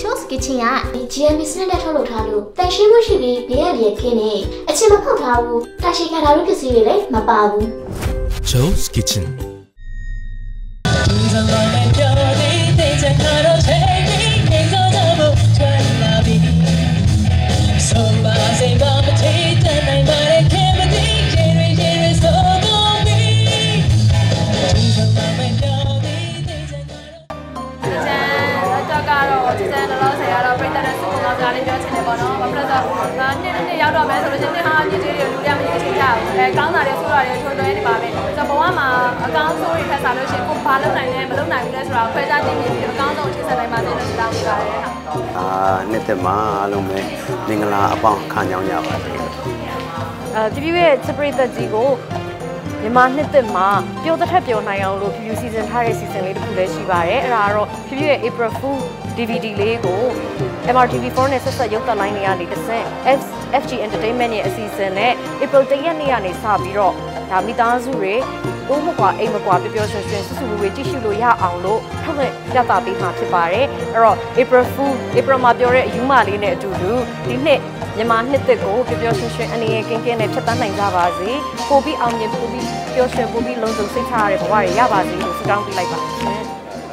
Chose Kitchen ကဒီ GMB စနစ်နဲ့ထုတ်လုပ်ထားလို့တန်ရှင်းမှုရှိပြီးဘေးရည်ရခင်းနေအချင်းမဖောက်ထားဘူးတာရှိခံထားတဲ့ပစ္စည်းတွေလည်းမပါဘူး Joe's Kitchen ကတော့ကျန်လောလောဆယ်ကတော့ပြည်သက်တဲ့စုပုံကောင်းကြလေးပြောချင်တယ်ပေါ့နော်။ဘာဖြစ်လို့လဲဆိုတော့နှစ်နှစ်ရောက်တော့မယ်ဆိုလို့ရှိရင်ဟာညစ်ကြေးတွေလူတွေကမညစ်ချင်ကြဘူး။အဲကောင်းတာတွေဆိုးတာတွေထွန်းသွဲနေပါပဲ။ဆိုတော့ဘဝမှာအကောင်းဆုံးတွေဖက်စားလို့ရှိရင်ကိုဘာလုပ်နိုင်လဲမလုပ်နိုင်ဘူးလဲဆိုတာကိုခွဲခြားသိမြင်ပြီးအကောင်းဆုံးအခြေဆက်နိုင်ပါစေလို့တောင်းပေးပါတယ်။အာနှစ်သက်မှာအားလုံးပဲမင်္ဂလာအပေါင်းခံကြောင်းကြပါစေအဲပြပြရဲ့ချစ်ပရိသတ်ကြီးကို မြန်မာနှစ်သက်မှာပျော်သက်ထက်ပျော်နိုင်အောင်လို့ဖြူဖြူစီစဉ်ထားတဲ့စီစဉ်လေးတစ်ခုလည်းရှိပါတယ်အဲ့ဒါကတော့ဖြူဖြူရဲ့ April Fool DVD လေးကို MRTV4 နဲ့ဆက်ဆက်ရုပ်သံလိုင်းတွေကနေတစ်ဆင့် FG Entertainment ရဲ့အစီအစဉ်နဲ့ April 1ရက်နေ့ကနေစပြီးတော့ ဒါမိသားစုတွေကိုမကွာအိမ်မကွာပျော်ပျော်ရွှင်ရွှင်စုစုဝေးဝေးကြည့်ရှုလို့ရအောင်လို့ထုတ်လွှင့်ပြသပေးမှာဖြစ်ပါတယ်အဲ့တော့ April Fool April မှာပြောတဲ့အယူမလေးနဲ့အတူတူဒီနှစ်မြန်မာနှစ်သက်ကိုပျော်ပျော်ရွှင်ရွှင်အနေနဲ့ကင်းကင်းနဲ့ဖြတ်သန်းနိုင်ကြပါစေပိုပြီးအောင်မြင်ပိုပြီးပျော်ရွှင်ပိုပြီးလုံခြုံစိတ်ချရတဲ့ဘဝတွေရပါစေလို့ဆုတောင်းပေးလိုက်ပါရှင်